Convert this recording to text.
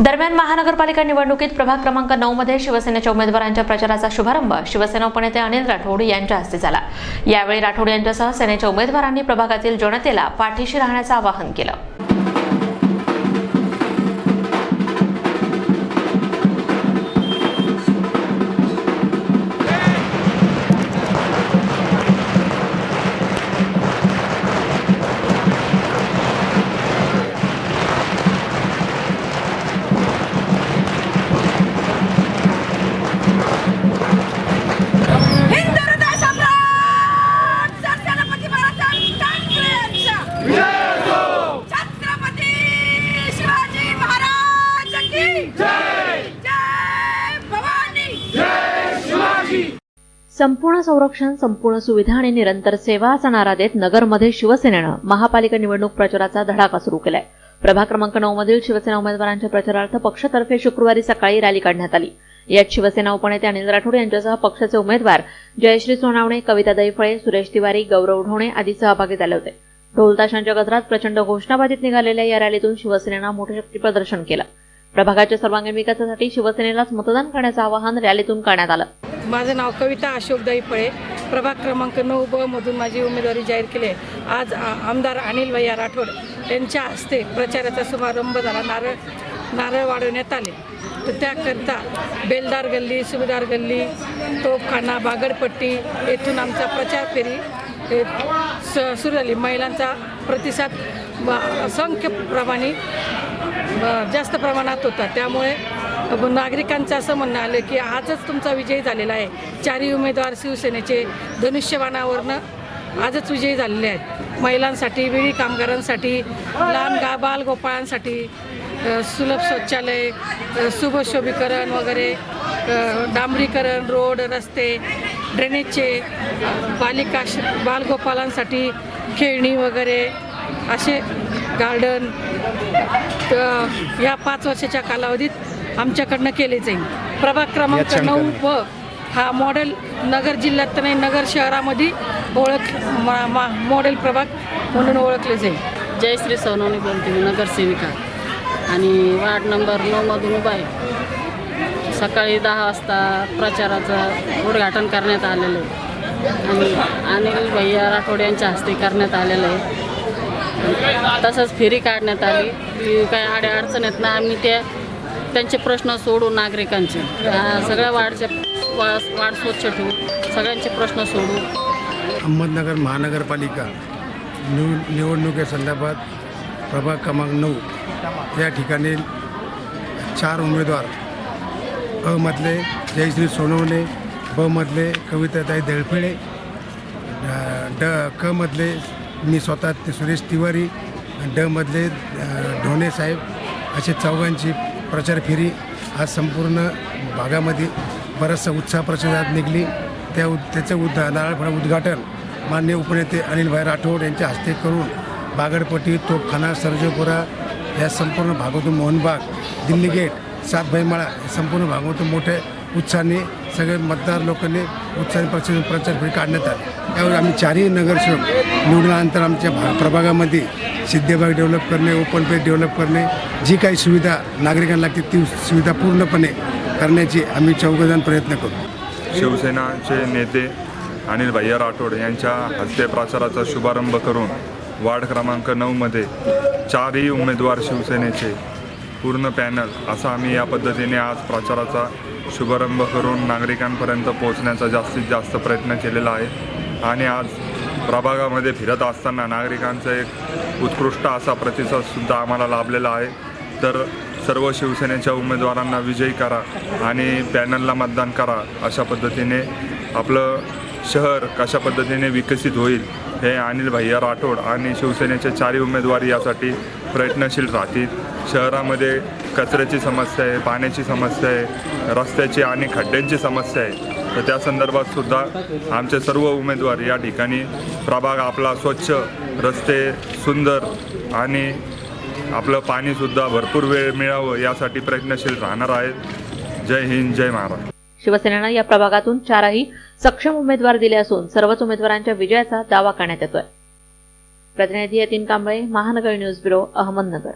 दरम्यान महानगरपालिका निवडणुकीत प्रभाग क्रमांक नऊ मध्ये शिवसेनेच्या उमेदवारांच्या प्रचाराचा शुभारंभ शिवसेना उपनेते अनिल राठोड यांच्या हस्ते झाला. यावेळी राठोड यांच्यासह सेनेच्या उमेदवारांनी प्रभागातील जनतेला पाठीशी राहण्याचं आवाहन केलं. संपूर्ण संरक्षण संपूर्ण सुविधा आणि निरंतर सेवा असा नारा देत नगरमध्ये शिवसेनेनं महापालिका निवडणूक प्रचाराचा धडाका सुरू केलाय. प्रभाग क्रमांक नऊ मधील शिवसेना उमेदवारांच्या प्रचारार्थ पक्षातर्फे शुक्रवारी सकाळी रॅली काढण्यात आली. यात शिवसेना उपनेते अनिल राठोड यांच्यासह पक्षाचे उमेदवार जयश्री सोनावणे कविता दैफळे सुरेश तिवारी गौरव ढोणे आदी सहभागी झाले होते. ढोलताशांच्या गजरात प्रचंड घोषणाबाजीत निघालेल्या या रॅलीतून शिवसेनेनं मोठे शक्ती प्रदर्शन केलं. प्रभागाच्या सर्वांगीण विकासासाठी शिवसेनेलाच मतदान करण्याचं आवाहन रॅलीतून करण्यात आलं. माझं नाव कविता अशोक फळे प्रभाग क्रमांक नऊ ब मधून माझी उमेदवारी जाहीर केली आहे. आज आमदार अनिल भैया राठोड यांच्या हस्ते प्रचाराचा शुभारंभ झाला. नारळ नारळ वाढवण्यात आले. तर त्याकरता बेलदार गल्ली सुभेदार गल्ली तोपखाना बागडपट्टी येथून आमचा प्रचार फेरी हे स सुरू झाली. महिलांचा प्रतिसाद असंख्य प्रमाणे ब- जास्त प्रमाणात होता. त्यामुळे नागरिकांचं असं म्हणणं आलं की आजच तुमचा विजय झालेला आहे. चारही उमेदवार शिवसेनेचे धनुष्यबाणावरनं आजच विजयी झालेले आहेत. महिलांसाठी विळी कामगारांसाठी लहान गा बालगोपाळांसाठी सुलभ शौचालय अ, वगैरे डांबरीकरण रोड रस्ते ड्रेनेजचे बालिका बालगोपालांसाठी खेळणी वगैरे असे गार्डन ह्या या पाच वर्षाच्या कालावधीत आमच्याकडनं केले जाईल प्रभाग क्रमांक नऊ व हा मॉडेल नगर जिल्ह्यात तर नाही नगर शहरामध्ये ओळख मा- मा- मॉडेल प्रभाग म्हणून ओळखले जाईल जयश्री सोनवणे बोलते मी नगरसेविका. आणि वार्ड नंबर नऊमधून उभा आहे. सकाळी दहा वाजता प्रचाराचं उद्घाटन करण्यात आलेलं आहे. आणि अनिल भैया राठोड यांच्या हस्ते करण्यात आलेलं आहे. तसंच फेरी काढण्यात आली. काय अड्या अडचण येत ना आम्ही त्या त्यांचे प्रश्न सोडू नागरिकांचे. सगळ्या वाढच्या वा- वार्ड स्वच्छ ठेवू. सगळ्यांचे प्रश्न सोडू. अहमदनगर महानगरपालिका निव निवडणुकीसंदर्भात प्रभाग क्रमांक नऊ. या ठिकाणी चार उमेदवार. अमधले जयश्री सोनवणे बमधले कविताताई दळफेळे ड क मधले मी स्वतः ते सुरेश तिवारी ड मधले ढोणे साहेब असे चौघांची प्रचार फेरी आज संपूर्ण भागामध्ये बराचसा उत्साह प्रचारात निघली. त्या उद त्याचं उद्धा नारळफळा उद्घाटन माननीय उपनेते अनिलभाई राठोड यांच्या हस्ते करून बागडपट्टी तोपखाना सर्जपुरा या संपूर्ण भागातून मोहनबाग दिल्ली गेट सातभाईमाळा या संपूर्ण भागातून मोठ्या उत्साहाने सगळे मतदार लोकांनी उत्साहाने प्रचार प्रचार फेरी काढण्यात आली. त्यावेळी आम्ही चारही नगरसेवक निवडल्यानंतर आमच्या भा प्रभागामध्ये सिद्धेबाग डेव्हलप करणे ओपन पेज डेव्हलप करणे जी काही सुविधा नागरिकांना लागते ती सुविधा पूर्णपणे करण्याची आम्ही चौघजण प्रयत्न करू. शिवसेनाचे नेते अनिल भैया राठोड यांच्या हस्ते प्रचाराचा शुभारंभ करून वार्ड क्रमांक नऊमध्ये चारही उमेदवार शिवसेनेचे पूर्ण पॅनल असा आम्ही या पद्धतीने आज प्रचाराचा शुभारंभ करून नागरिकांपर्यंत पोहोचण्याचा जास्तीत जास्त प्रयत्न केलेला आहे. आणि आज प्रभागामध्ये फिरत असताना नागरिकांचा एक उत्कृष्ट असा प्रतिसादसुद्धा आम्हाला लाभलेला आहे. तर सर्व शिवसेनेच्या उमेदवारांना विजयी करा आणि पॅनलला मतदान करा अशा पद्धतीने आपलं शहर कशा पद्धतीने विकसित होईल हे अनिल भैया राठोड आणि शिवसेनेचे चारही उमेदवार यासाठी प्रयत्नशील राहतील. शहरामध्ये कचऱ्याची समस्या आहे पाण्याची समस्या आहे रस्त्याची आणि खड्ड्यांची समस्या आहे. तर त्या संदर्भात सुद्धा आमचे सर्व उमेदवार या ठिकाणी प्रभाग आपला स्वच्छ रस्ते सुंदर आणि आपलं पाणीसुद्धा भरपूर वेळ मिळावं यासाठी प्रयत्नशील राहणार आहेत. जय हिंद जय महाराष्ट्र. शिवसेनेनं या प्रभागातून चारही सक्षम उमेदवार दिले असून सर्वच उमेदवारांच्या विजयाचा दावा करण्यात येतोय. प्रतिनिधी यतीन कांबळे महानगर न्यूज ब्युरो अहमदनगर.